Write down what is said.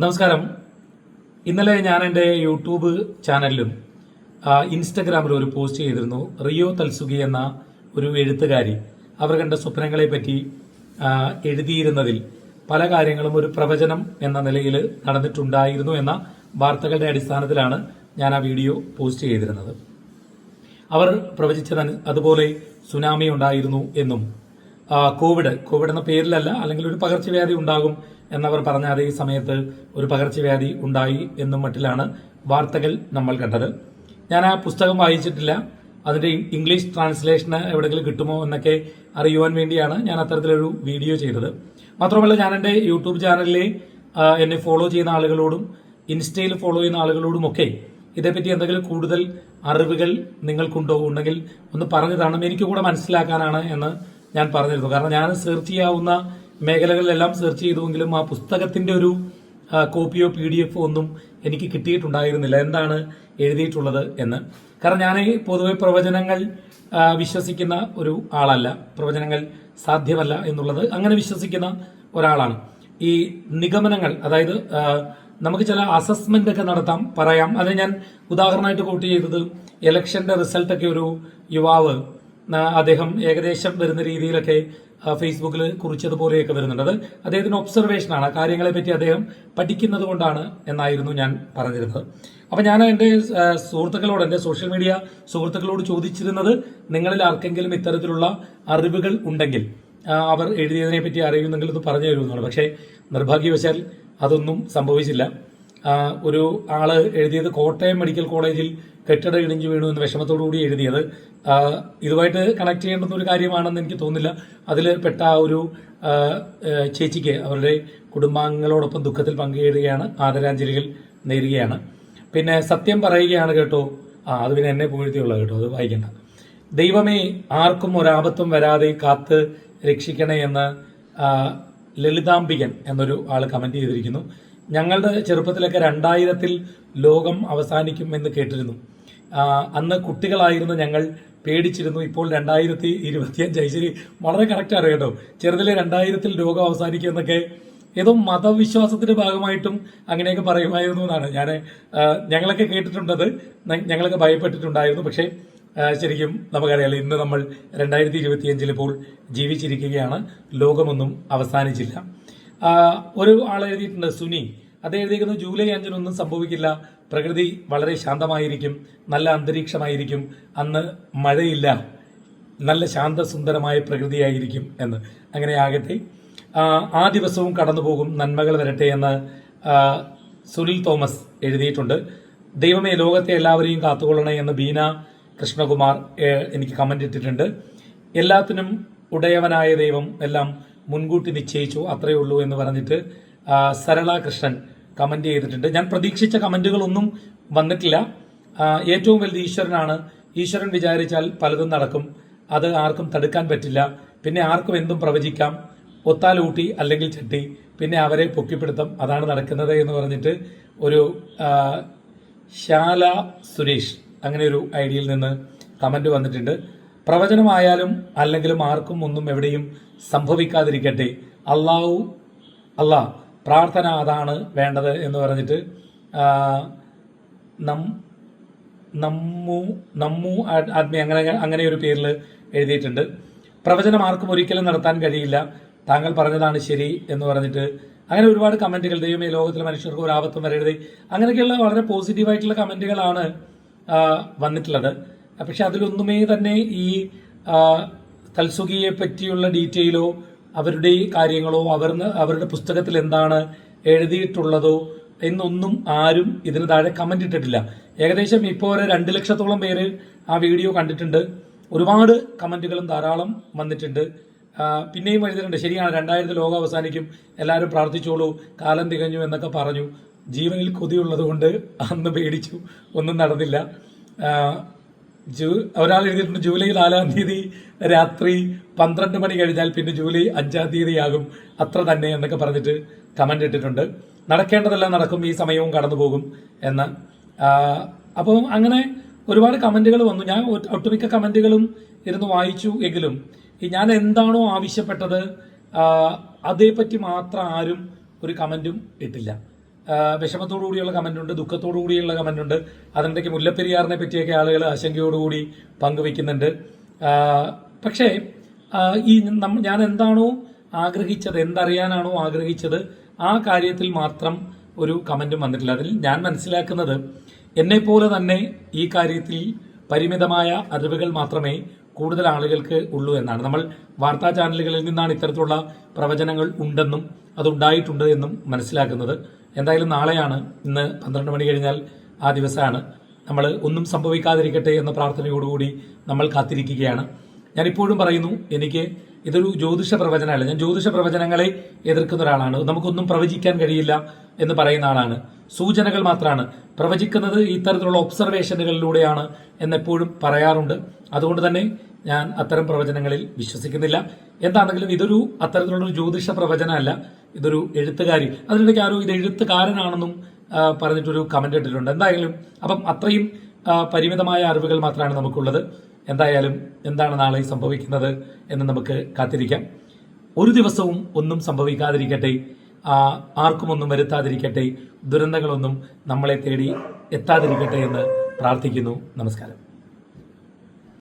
നമസ്കാരം. ഇന്നലെ ഞാൻ എന്റെ യൂട്യൂബ് ചാനലിലും ഇൻസ്റ്റഗ്രാമിലും ഒരു പോസ്റ്റ് ചെയ്തിരുന്നു. റിയോ തൽസുഖി എന്ന ഒരു എഴുത്തുകാരി. അവർ കണ്ട സ്വപ്നങ്ങളെ പറ്റി എഴുതിയിരുന്നതിൽ പല കാര്യങ്ങളും ഒരു പ്രവചനം എന്ന നിലയിൽ നടന്നിട്ടുണ്ടായിരുന്നു എന്ന വാർത്തകളുടെ അടിസ്ഥാനത്തിലാണ് ഞാൻ ആ വീഡിയോ പോസ്റ്റ് ചെയ്തിരുന്നത്. അവർ പ്രവചിച്ചത് അതുപോലെ സുനാമി ഉണ്ടായിരുന്നു എന്നും കോവിഡ്. കോവിഡ് എന്ന പേരിലല്ല അല്ലെങ്കിൽ ഒരു പകർച്ചവ്യാധി ഉണ്ടാകും എന്നവർ പറഞ്ഞ അതേ സമയത്ത് ഒരു പകർച്ചവ്യാധി ഉണ്ടായി എന്നും മട്ടിലാണ് വാർത്തകൾ നമ്മൾ കണ്ടത്. ഞാൻ ആ പുസ്തകം വായിച്ചിട്ടില്ല. അതിന്റെ ഇംഗ്ലീഷ് ട്രാൻസ്ലേഷന് എവിടെയെങ്കിലും കിട്ടുമോ എന്നൊക്കെ അറിയുവാൻ വേണ്ടിയാണ് ഞാൻ അത്തരത്തിലൊരു വീഡിയോ ചെയ്തത്. മാത്രമല്ല ഞാൻ എന്റെ യൂട്യൂബ് ചാനലിലെ എന്നെ ഫോളോ ചെയ്യുന്ന ആളുകളോടും ഇൻസ്റ്റയിൽ ഫോളോ ചെയ്യുന്ന ആളുകളോടും ഒക്കെ ഇതേപ്പറ്റി എന്തെങ്കിലും കൂടുതൽ അറിവുകൾ നിങ്ങൾക്കുണ്ടോ? ഉണ്ടെങ്കിൽ ഒന്ന് പറഞ്ഞു തരണം എനിക്ക് കൂടെ മനസ്സിലാക്കാനാണ് എന്ന് ഞാൻ പറഞ്ഞിരുന്നു. കാരണം ഞാൻ സെർച്ച് ചെയ്യാവുന്ന മേഖലകളിലെല്ലാം സെർച്ച് ചെയ്തുവെങ്കിലും ആ പുസ്തകത്തിന്റെ ഒരു കോപ്പിയോ പി ഡി എഫോ ഒന്നും എനിക്ക് കിട്ടിയിട്ടുണ്ടായിരുന്നില്ല. എന്താണ് എഴുതിയിട്ടുള്ളത് എന്ന്. കാരണം ഞാൻ പൊതുവെ പ്രവചനങ്ങൾ വിശ്വസിക്കുന്ന ഒരു ആളല്ല. പ്രവചനങ്ങൾ സാധ്യമല്ല എന്നുള്ളത് അങ്ങനെ വിശ്വസിക്കുന്ന ഒരാളാണ്. ഈ നിഗമനങ്ങൾ അതായത് നമുക്ക് ചില അസസ്മെന്റ് ഒക്കെ നടത്താം പറയാം. അത് ഞാൻ ഉദാഹരണമായിട്ട് കോട്ട് ചെയ്തത് ഇലക്ഷന്റെ റിസൾട്ടൊക്കെ ഒരു യുവാവ് അദ്ദേഹം ഏകദേശം വരുന്ന രീതിയിലൊക്കെ ഫേസ്ബുക്കിൽ കുറിച്ചതുപോലെയൊക്കെ വരുന്നുണ്ട്. അത് അദ്ദേഹത്തിന് ഒബ്സർവേഷനാണ്. ആ കാര്യങ്ങളെപ്പറ്റി അദ്ദേഹം പഠിക്കുന്നത് കൊണ്ടാണ് എന്നായിരുന്നു ഞാൻ പറഞ്ഞിരുന്നത്. അപ്പം ഞാൻ എന്റെ സുഹൃത്തുക്കളോട് എന്റെ സോഷ്യൽ മീഡിയ സുഹൃത്തുക്കളോട് ചോദിച്ചിരുന്നത് നിങ്ങളിൽ ആർക്കെങ്കിലും ഇത്തരത്തിലുള്ള അറിവുകൾ ഉണ്ടെങ്കിൽ അവർ എഴുതിയതിനെ പറ്റി അറിയുന്നെങ്കിൽ ഇത് പറഞ്ഞു തരുമെന്നാണ് പക്ഷേ നിർഭാഗ്യവശാൽ അതൊന്നും സംഭവിച്ചില്ല. ഒരു ആൾ എഴുതിയത് കോട്ടയം മെഡിക്കൽ കോളേജിൽ കെട്ടിട ഇടിഞ്ഞു വീണു എന്ന് വിഷമത്തോടുകൂടി എഴുതിയത്. ഇതുമായിട്ട് കണക്ട് ചെയ്യേണ്ടുന്ന ഒരു കാര്യമാണെന്ന് എനിക്ക് തോന്നുന്നില്ല. അതിൽ പെട്ട ആ ഒരു ചേച്ചിക്ക് അവരുടെ കുടുംബാംഗങ്ങളോടൊപ്പം ദുഃഖത്തിൽ പങ്കുചേരുകയാണ് ആദരാഞ്ജലികൾ നേരുകയാണ്. പിന്നെ സത്യം പറയുകയാണ് കേട്ടോ. ആ അത് പിന്നെ എന്നെ പുകഴ്ത്തിയുള്ള കേട്ടോ. അത് വായിക്കണ്ട. ദൈവമേ ആർക്കും ഒരാപത്തും വരാതെ കാത്ത് രക്ഷിക്കണേ എന്ന് ലളിതാംബികൻ എന്നൊരു ആൾ കമന്റ് ചെയ്തിരിക്കുന്നു. ഞങ്ങളുടെ ചെറുപ്പത്തിലൊക്കെ രണ്ടായിരത്തിൽ ലോകം അവസാനിക്കും എന്ന് കേട്ടിരുന്നു. അന്ന് കുട്ടികളായിരുന്നു ഞങ്ങൾ പേടിച്ചിരുന്നു. ഇപ്പോൾ രണ്ടായിരത്തി ഇരുപത്തിയഞ്ചായി ശരി വളരെ കറക്റ്റ് അറിയാം കേട്ടോ. ചെറുതിലെ രണ്ടായിരത്തിൽ രോഗം അവസാനിക്കുക എന്നൊക്കെ ഏതോ മതവിശ്വാസത്തിന്റെ ഭാഗമായിട്ടും അങ്ങനെയൊക്കെ പറയുമായിരുന്നു എന്നാണ്. ഞാൻ ഞങ്ങളൊക്കെ കേട്ടിട്ടുണ്ടത് ഞങ്ങളൊക്കെ ഭയപ്പെട്ടിട്ടുണ്ടായിരുന്നു. പക്ഷേ ശരിക്കും നമുക്കറിയാലോ ഇന്ന് നമ്മൾ രണ്ടായിരത്തി ഇരുപത്തിയഞ്ചിൽ ഇപ്പോൾ ജീവിച്ചിരിക്കുകയാണ്. ലോകമൊന്നും അവസാനിച്ചില്ല. ഒരു ആൾ എഴുതിയിട്ടുണ്ട് സുനി. അത് എഴുതിയിരിക്കുന്നത് ജൂലൈ അഞ്ചിനൊന്നും സംഭവിക്കില്ല. പ്രകൃതി വളരെ ശാന്തമായിരിക്കും. നല്ല അന്തരീക്ഷമായിരിക്കും. അന്ന് മഴയില്ല. നല്ല ശാന്തസുന്ദരമായ പ്രകൃതിയായിരിക്കും എന്ന്. അങ്ങനെ ആകട്ടെ. ആ, ദിവസവും ദിവസവും കടന്നുപോകും നന്മകൾ വരട്ടെ എന്ന് സുനിൽ തോമസ് എഴുതിയിട്ടുണ്ട്. ദൈവമേ ലോകത്തെ എല്ലാവരെയും കാത്തുകൊള്ളണേ എന്ന് ബീന കൃഷ്ണകുമാർ എനിക്ക് കമന്റ് ഇട്ടിട്ടുണ്ട്. എല്ലാത്തിനും ഉടയവനായ ദൈവം എല്ലാം മുൻകൂട്ടി നിശ്ചയിച്ചു. അത്രയേ ഉള്ളൂ എന്ന് പറഞ്ഞിട്ട് സരള കൃഷ്ണൻ കമന്റ് ചെയ്തിട്ടുണ്ട്. ഞാൻ പ്രതീക്ഷിച്ച കമന്റുകളൊന്നും വന്നിട്ടില്ല. ഏറ്റവും വലുത് ഈശ്വരനാണ്. ഈശ്വരൻ വിചാരിച്ചാൽ പലതും നടക്കും. അത് ആർക്കും തടുക്കാൻ പറ്റില്ല. പിന്നെ ആർക്കും എന്തും പ്രവചിക്കാം. ഒത്താലൂട്ടി അല്ലെങ്കിൽ ചട്ടി. പിന്നെ അവരെ പൊക്കിപ്പിടുത്തം. അതാണ് നടക്കുന്നത് എന്ന് പറഞ്ഞിട്ട് ഒരു ശാല സുരേഷ് അങ്ങനെ ഒരു ഐഡിയയിൽ നിന്ന് കമന്റ് വന്നിട്ടുണ്ട്. പ്രവചനമായാലും അല്ലെങ്കിലും ആർക്കും ഒന്നും എവിടെയും സംഭവിക്കാതിരിക്കട്ടെ. അള്ളാഹു അല്ലാ പ്രാർത്ഥന അതാണ് വേണ്ടത് എന്ന് പറഞ്ഞിട്ട് നം നമ്മു നമ്മു ആ- ആത്മീയ അങ്ങനെ അങ്ങനെ ഒരു പേരിൽ എഴുതിയിട്ടുണ്ട്. പ്രവചനം ആർക്കും ഒരിക്കലും നടത്താൻ കഴിയില്ല. താങ്കൾ പറഞ്ഞതാണ് ശരി എന്ന് പറഞ്ഞിട്ട് അങ്ങനെ ഒരുപാട് കമന്റുകൾ ദൈവമേ ലോകത്തിലെ മനുഷ്യർക്ക് ഒരു ആപത്തും വരരുത്. അങ്ങനെയൊക്കെയുള്ള വളരെ പോസിറ്റീവായിട്ടുള്ള കമന്റുകളാണ് വന്നിട്ടുള്ളത്. പക്ഷെ അതിലൊന്നുമേ തന്നെ ഈ തൽസുഖിയെ പറ്റിയുള്ള ഡീറ്റെയിലോ അവരുടെ കാര്യങ്ങളോ അവർ അവരുടെ പുസ്തകത്തിൽ എന്താണ് എഴുതിയിട്ടുള്ളതോ എന്നൊന്നും ആരും ഇതിന് താഴെ കമന്റ് ഇട്ടിട്ടില്ല. ഏകദേശം ഇപ്പോൾ ഒരു രണ്ട് ലക്ഷത്തോളം പേര് ആ വീഡിയോ കണ്ടിട്ടുണ്ട്. ഒരുപാട് കമന്റുകളും ധാരാളം വന്നിട്ടുണ്ട്. പിന്നെയും എഴുതിയിട്ടുണ്ട്. ശരിയാണ് രണ്ടായിരത്തി ലോകം അവസാനിക്കും എല്ലാവരും പ്രാർത്ഥിച്ചോളൂ കാലം തികഞ്ഞു എന്നൊക്കെ പറഞ്ഞു. ജീവനിൽ കൊതിയുള്ളത് കൊണ്ട് അന്ന് പേടിച്ചു ഒന്നും നടന്നില്ല. ജൂ- ഒരാൾ എഴുതിയിട്ടുണ്ട് ജൂലൈ നാലാം തീയതി രാത്രി പന്ത്രണ്ട് മണി കഴിഞ്ഞാൽ പിന്നെ ജൂലൈ അഞ്ചാം തീയതി ആകും അത്ര തന്നെ എന്നൊക്കെ പറഞ്ഞിട്ട് കമന്റ് ഇട്ടിട്ടുണ്ട്. നടക്കേണ്ടതെല്ലാം നടക്കും ഈ സമയവും കടന്നു പോകും എന്ന്. അപ്പോൾ അങ്ങനെ ഒരുപാട് കമന്റുകൾ വന്നു. ഞാൻ ഒട്ട് ഒട്ടുമിക്ക കമന്റുകളും ഇരുന്ന് വായിച്ചു എങ്കിലും ഞാൻ എന്താണോ ആവശ്യപ്പെട്ടത് അതേപ്പറ്റി മാത്രം ആരും ഒരു കമന്റും ഇട്ടില്ല. വിഷമത്തോടു കൂടിയുള്ള കമന്റ് ഉണ്ട് ദുഃഖത്തോടു കൂടിയുള്ള കമന്റ് ഉണ്ട് അതിനിടയ്ക്ക് മുല്ലപ്പെരിയാറിനെ പറ്റിയൊക്കെ ആളുകൾ ആശങ്കയോടുകൂടി പങ്കുവെക്കുന്നുണ്ട് പക്ഷേ ഈ ഞാൻ എന്താണോ ആഗ്രഹിച്ചത് എന്തറിയാനാണോ ആഗ്രഹിച്ചത് ആ കാര്യത്തിൽ മാത്രം ഒരു കമന്റും വന്നിട്ടില്ല. അതിൽ ഞാൻ മനസ്സിലാക്കുന്നത് എന്നെ പോലെ തന്നെ ഈ കാര്യത്തിൽ പരിമിതമായ അറിവുകൾ മാത്രമേ കൂടുതൽ ആളുകൾക്ക് ഉള്ളൂ എന്നാണ്. നമ്മൾ വാർത്താ ചാനലുകളിൽ നിന്നാണ് ഇത്തരത്തിലുള്ള പ്രവചനങ്ങൾ ഉണ്ടെന്നും അതുണ്ടായിട്ടുണ്ട് എന്നും മനസ്സിലാക്കുന്നത്. എന്തായാലും നാളെയാണ്. ഇന്ന് പന്ത്രണ്ട് മണി കഴിഞ്ഞാൽ ആ ദിവസമാണ്. നമ്മൾ ഒന്നും സംഭവിക്കാതിരിക്കട്ടെ എന്ന പ്രാർത്ഥനയോടുകൂടി നമ്മൾ കാത്തിരിക്കുകയാണ്. ഞാനിപ്പോഴും പറയുന്നു എനിക്ക് ഇതൊരു ജ്യോതിഷ പ്രവചനമല്ല. ഞാൻ ജ്യോതിഷ പ്രവചനങ്ങളെ എതിർക്കുന്ന ഒരാളാണ്. നമുക്കൊന്നും പ്രവചിക്കാൻ കഴിയില്ല എന്ന് പറയുന്ന ആളാണ്. സൂചനകൾ മാത്രമാണ്. പ്രവചിക്കുന്നത് ഇത്തരത്തിലുള്ള ഒബ്സർവേഷനുകളിലൂടെയാണ് എന്നെപ്പോഴും പറയാറുണ്ട്. അതുകൊണ്ട് തന്നെ ഞാൻ അത്തരം പ്രവചനങ്ങളിൽ വിശ്വസിക്കുന്നില്ല. എന്താണെങ്കിലും ഇതൊരു അത്തരത്തിലുള്ളൊരു ജ്യോതിഷ പ്രവചനമല്ല. ഇതൊരു എഴുത്തുകാരി. അതിനിടയ്ക്ക് ആരോ ഇത് എഴുത്തുകാരനാണെന്നും പറഞ്ഞിട്ടൊരു കമന്റ് ഇട്ടിട്ടുണ്ട്. എന്തായാലും അപ്പം അത്രയും പരിമിതമായ അറിവുകൾ മാത്രമാണ് നമുക്കുള്ളത്. എന്തായാലും എന്താണ് നാളെ സംഭവിക്കുന്നത് എന്ന് നമുക്ക് കാത്തിരിക്കാം. ഒരു ദിവസവും ഒന്നും സംഭവിക്കാതിരിക്കട്ടെ. ആർക്കും ഒന്നും വരുത്താതിരിക്കട്ടെ. ദുരന്തങ്ങളൊന്നും നമ്മളെ തേടി എത്താതിരിക്കട്ടെ എന്ന് പ്രാർത്ഥിക്കുന്നു. നമസ്കാരം.